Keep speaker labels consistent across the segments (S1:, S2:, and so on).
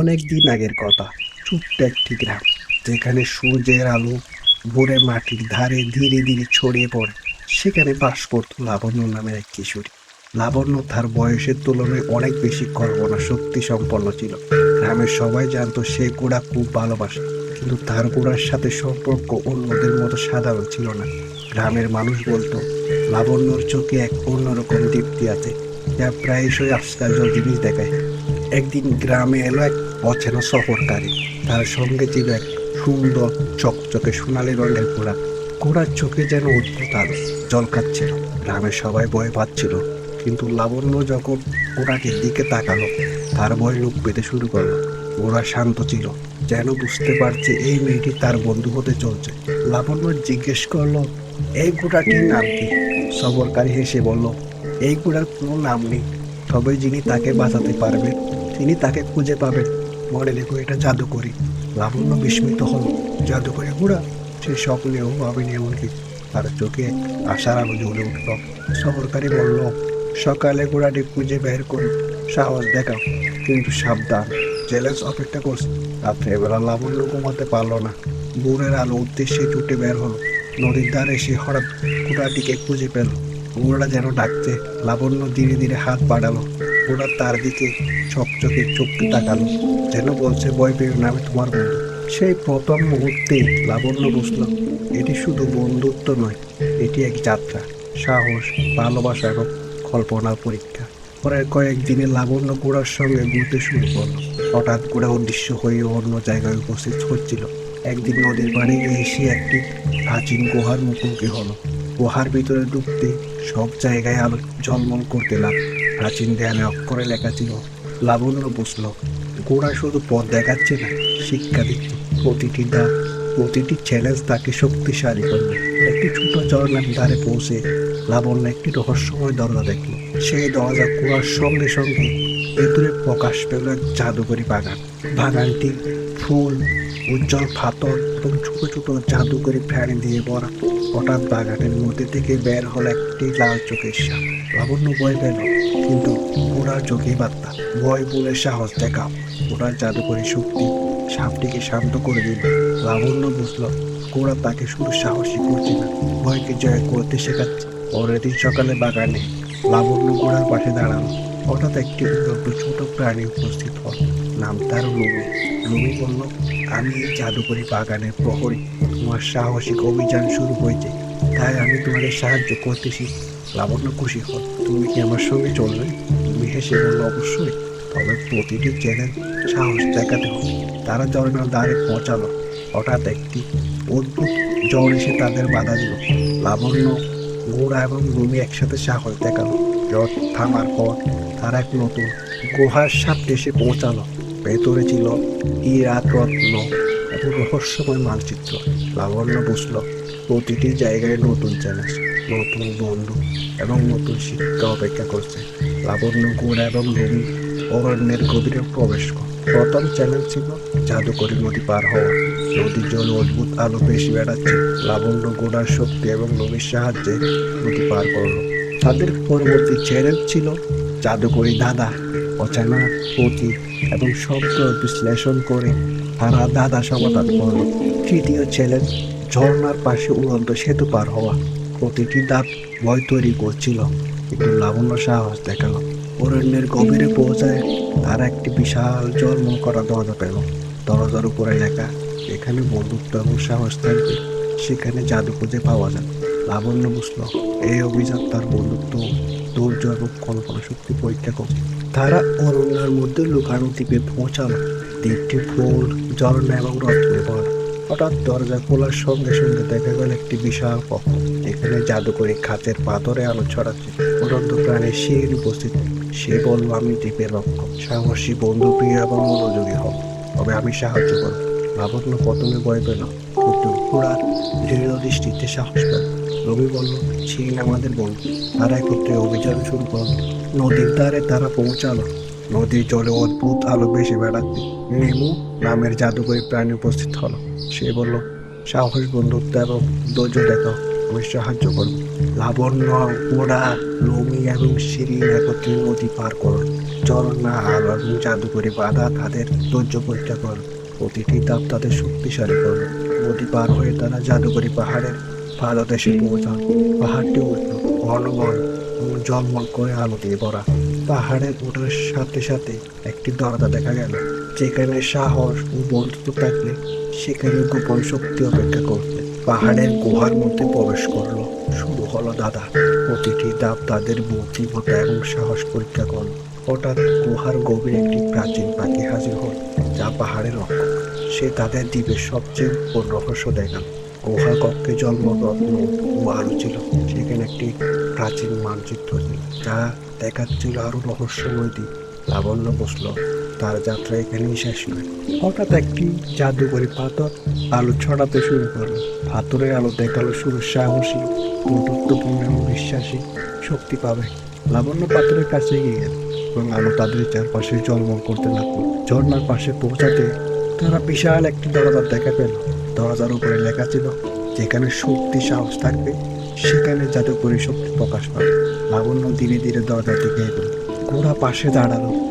S1: অনেক দিন আগের কথা। ছোট্ট একটি গ্রাম, যেখানে সূর্যের আলো ভোরে মাটির ধারে ধীরে ধীরে ছড়িয়ে পড়ে। সেখানে বাস করত লাবণ্য নামের এক কিশোরী। লাবণ্য তার বয়সের তুলনায় অনেক বেশি কল্পনা শক্তি সম্পন্ন ছিল। গ্রামের সবাই জানতো সে গোড়া খুব ভালোবাসে, কিন্তু তার গোড়ার সাথে সম্পর্ক অন্যদের মতো সাধারণ ছিল না। গ্রামের মানুষ বলতো, লাবণ্যর চোখে এক অন্যরকম দীপ্তি আছে, যা প্রায়শই আশ্চর্য জিনিস দেখায়। একদিন গ্রামে এলো এক অচেনা সফরকারী তার সঙ্গে ছিল এক সুন্দর চকচকে সোনালি রঙের ঘোড়া। ঘোড়ার চোখে যেন অদ্ভুত আলো জল খাচ্ছিল গ্রামের সবাই ভয় পাচ্ছিল। কিন্তু লাবণ্য যখন ঘোড়াটির দিকে তাকালো, তার ভয় লোক পেতে শুরু করল। ঘোড়া শান্ত ছিল, যেন বুঝতে পারছে এই মেয়েটি তার বন্ধু হতে চলছে। লাবণ্য জিজ্ঞেস করল, এই ঘোড়াটির নাম কি? সফরকারী হেসে বলল, এই ঘোড়ার কোনো নাম নেই। তবে যিনি তাকে বাঁচাতে পারবেন, তিনি তাকে খুঁজে পাবেন। মনে রেখো এটা জাদুকরি। লাবণ্য বিস্মিত হল। জাদুকরি ঘোড়া, সে স্বপ্নেও ভাবেনি এমন কিছু তার চোখে আশার আলো জ্বলে উঠল। সফরকারী বলল, সকালে ঘোড়াটি খুঁজে বের করে। সাহস দেখাও। কিন্তু সাবধান। চ্যালেঞ্জ অপেক্ষা করছে। রাত্রেবেলা লাবণ্য ঘুমাতে পারল না। ভোরের আলো উদ্দেশ্যে ছুটে বের হলো। নদীর ধারে সে হঠাৎ ঘোড়াটিকে খুঁজে পেল। ঘোড়া যেন ডাকছে। লাবণ্য ধীরে ধীরে হাত বাড়ালো। ঘোড়া তার দিকে চকচকে চোখে তাকালো, যেন বলছে, ভয় পেয়ে না, আমি তোমার বন্ধু। সেই প্রথম মুহূর্তেই লাবণ্য বুঝল, এটি শুধু বন্ধুত্ব নয়, এটি এক যাত্রা, সাহস, ভালোবাসা এবং কল্পনার পরীক্ষা। পরের কয়েকদিনে লাবণ্য ঘোড়ার সঙ্গে ঘুরতে শুরু করল। হঠাৎ ঘোড়া উদ্দেশ্য হয়ে অন্য জায়গায় উপস্থিত হচ্ছিল। একদিন নদীর পাড়ে এসে একটি প্রাচীন গুহার মুখোমুখি হলো। গুহার ভিতরে ঢুকতে সব জায়গায় আলো ঝলমল করতে লাগল। প্রাচীন দেয়ালে অক্ষরে লেখা ছিল, লাবণ্য বসল। গোড়া শুধু পথ দেখাচ্ছে না, শিক্ষা দিচ্ছে। প্রতিটি ধাপ প্রতিটি চ্যালেঞ্জ তাকে শক্তিশালী করবে। একটি ছোট ঝর্ণার ধারে পৌঁছে লাবণ্য একটি রহস্যময় দরজা দেখল। সেই দরজা খোলার সঙ্গে সঙ্গে ভেতরে প্রকাশ পেল এক জাদুকরি বাগান। বাগানটি ফুল, উজ্জ্বল ফাতর এবং ছোট ছোট জাদুকরি প্রাণী দিয়ে ভরা। হঠাৎ বাগানের মধ্যে থেকে বের হলো একটি লাল চোখের সাপ। লাবণ্য ভয় পেল, কিন্তু ওনার চোখে বার্তা। ভয় বলে সাহস দেখাও। ওনার জাদুকরি শক্তি সাপটিকে শান্ত করে দিল। লাবণ্য বুঝল, ওরা তাকে শুধু সাহসী করছে না, ভয়কে জয় করতে শেখাচ্ছে। পরের দিন সকালে বাগানে লাবণ্য গোড়ার পাশে দাঁড়াল। হঠাৎ একটি উন্নত ছোট প্রাণী উপস্থিত হল। নাম তার লুমি লুমি বলল, আমি এই জাদুকরি বাগানের প্রহরী। তোমার সাহসিক অভিযান শুরু হয়েছে। তাই আমি তোমাদের সাহায্য করতেছি। লাবণ্য খুশি হল তুমি কি আমার সঙ্গে চলবে? তুমি হেসে বলল, অবশ্যই। তবে প্রতিটি চ্যালেঞ্জ সাহস দেখাতে হবে। তারা ঝর্ণার দ্বারে পৌঁছালো। হঠাৎ একটি অদ্ভুত জ্বর এসে তাদের বাধা দিল। লাবণ্য গোড়া এবং রুমি একসাথে সাহস দেখাল। জ্বর থামার পর তারা এক নতুন গুহার সামনে এসে পৌঁছালো। ভেতরে ছিল ইরাত রত্ন। এবং রহস্যময় মানচিত্র। লাবণ্য বুঝলো প্রতিটি জায়গায় নতুন চ্যালেঞ্জ, নতুন বন্ধু এবং নতুন শিক্ষা অপেক্ষা করছে। লাবণ্য গোড়া এবং রুমি অরণ্যের গভীরে প্রবেশ করে প্রথম চ্যালেঞ্জ ছিল জাদুকরি নদী পার হওয়া। নদীর জল অদ্ভুত আলো বেশি বেড়াচ্ছে। লাবণ্য গোড়ার শক্তি এবং নদীর সাহায্যে নদী পার করল। তাদের পরবর্তী চ্যালেঞ্জ ছিল জাদুকরি দাদা, অচেনা প্রতীক এবং শব্দ বিশ্লেষণ করে তারা দাদা সমাধান করল তৃতীয় চ্যালেঞ্জ ঝর্ণার পাশে উড়ন্ত সেতু পার হওয়া প্রতিটি দাঁত ভয় তৈরি করছিল। কিন্তু লাবণ্য সাহস দেখাল। অরণ্যের গভীরে পৌঁছায় তারা একটি বিশাল জন্ম করা দরজা পেল। দরজার উপরে লেখা, এখানে বন্ধুত্ব এবং সাহস থাকবে। সেখানে জাদু খুঁজে পাওয়া যায় লাবণ্য বুঝল, এই অভিযান তার বন্ধুত্ব, ধৈর্য এবং কল্পনা শক্তি পরীক্ষা করছে। তারা অরণ্যের মধ্যে লুকানো দ্বীপে পৌঁছালো। দ্বীপটি ফুল ঝর্ণা এবং রত্নে ভরা হঠাৎ দরজা খোলার সঙ্গে সঙ্গে দেখা গেল একটি বিশাল কক্ষ এখানে জাদুকরি খাঁচের পাথরে আলো ছড়াচ্ছে। উড়ন্ত প্রাণী শির উপস্থিত। সে বলল, আমি দ্বীপের রক্ষক। সাহসী বন্ধু প্রিয় এবং মনোযোগী হব তবে আমি সাহায্য করব। লাবণ্য প্রথমে ভয় পেল কিন্তু পুরার দৃঢ় দৃষ্টিতে সাহস পেল। রবি বলল, ছিন আমাদের বন্ধু। তারা একত্রে অভিযান শুরু করল। নদীর ধারে তারা পৌঁছালো। নদীর জলে অদ্ভুত আলো বেশি বেড়াচ্ছে। নেমু নামের জাদুকরি প্রাণী উপস্থিত হলো। সে বলল, সাহস বন্ধুত্ব এবং ধৈর্য দেখো আমি সাহায্য করব লাবণ্য ওরা লমি এবং শিরিন একত্রে নদী পার করল ঝর্ণা আলো এবং জাদুকরি বাধা তাদের ধৈর্য পরীক্ষা করল প্রতিটি তাপ তাদের শক্তিশালী করল নদী পার হয়ে তারা জাদুকরি পাহাড়ের পাদদেশে পৌঁছান পাহাড়টি উঠল ঘন এবং জলমল করে আলো দিয়ে ভরা। পাহাড়ের ওঠার সাথে সাথে একটি দরজা দেখা গেল। যেখানে সাহস ও বন্ধুত্ব থাকলে সেখানে গোপন শক্তি অপেক্ষা করতে পাহাড়ের গুহার মধ্যে প্রবেশ করল। শুরু হলো দাদা। প্রতিটি ধাপ তাদের বুদ্ধিমত্তা এবং সাহস পরীক্ষা করল। হঠাৎ গুহার গভীরে একটি প্রাচীন পাখি হাজির হল, যা পাহাড়ের রক্ষক সে তাদের দ্বীপের সবচেয়ে বড় রহস্য দেখাল। গুহা কক্ষে জন্মরত্ন ও আলো ছিল। সেখানে একটি প্রাচীন মানচিত্র ছিল, যা দেখাচ্ছিল আরও রহস্যময় দ্বীপ লাবণ্য বসল, তার যাত্রা এখানেই শেষ নয়। হঠাৎ একটি জাদুকরি পাথর আলো ছড়াতে শুরু করল। পাথরের আলো দেখাল শুরু সাহসী বন্ধুত্বপূর্ণ এবং বিশ্বাসী শক্তি পাবে। লাবণ্য পাথরের কাছে গিয়ে গেল এবং আলো তাদের চারপাশে জলমল করতে লাগল। ঝর্ণার পাশে পৌঁছাতে তারা বিশাল একটি দরজা দেখা পেল। দরজার উপরে লেখা ছিল, যেখানে শক্তি, সাহস থাকবে সেখানে জাদুকরি শক্তি প্রকাশ পায়। লাবণ্য ধীরে ধীরে দরজা দিকে এগোলো। ঘোড়া পাশে দাঁড়াল।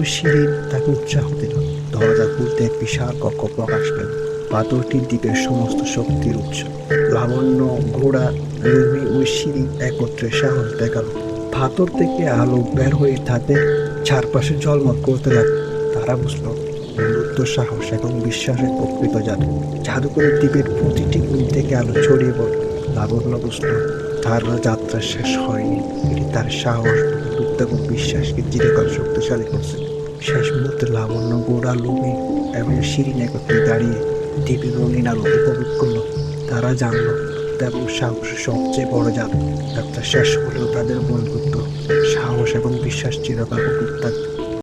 S1: ও শিরিন তাকে উৎসাহ দিল। দরজা খুলতে এক বিশাল কক্ষ প্রকাশ পেল। পাথরটির দ্বীপের সমস্ত শক্তির উৎস। লাবণ্য, ঘোড়া রুমি ও শিরিন একত্রে সাহস দেখাল। পাথর থেকে আলো বের হয়ে তাদের চারপাশে জলমল করতে লাগল। তারা বুঝলো, বন্ধুত্ব, সাহস এবং বিশ্বাসের প্রকৃত জাদু। জাদুকরের দ্বীপের প্রতিটি কোণ থেকে আলো ছড়িয়ে পড়ল। লাবণ্য বুঝলো তার যাত্রা শেষ হয়নি। এটি তার সাহস এবং বিশ্বাসকে চিরকাল শক্তিশালী করছে। শেষ মুহূর্তে লাবণ্য গোড়া লুমি এবং শিরিন একত্রে দাঁড়িয়ে দ্বীপের রঙিন আলো উপভোগ করল। তারা জানল এবং সাহস সবচেয়ে বড় জাদু যাত্রা শেষ হলেও তাদের বন্ধুত্ব, সাহস এবং বিশ্বাস চিরকাল থাকবে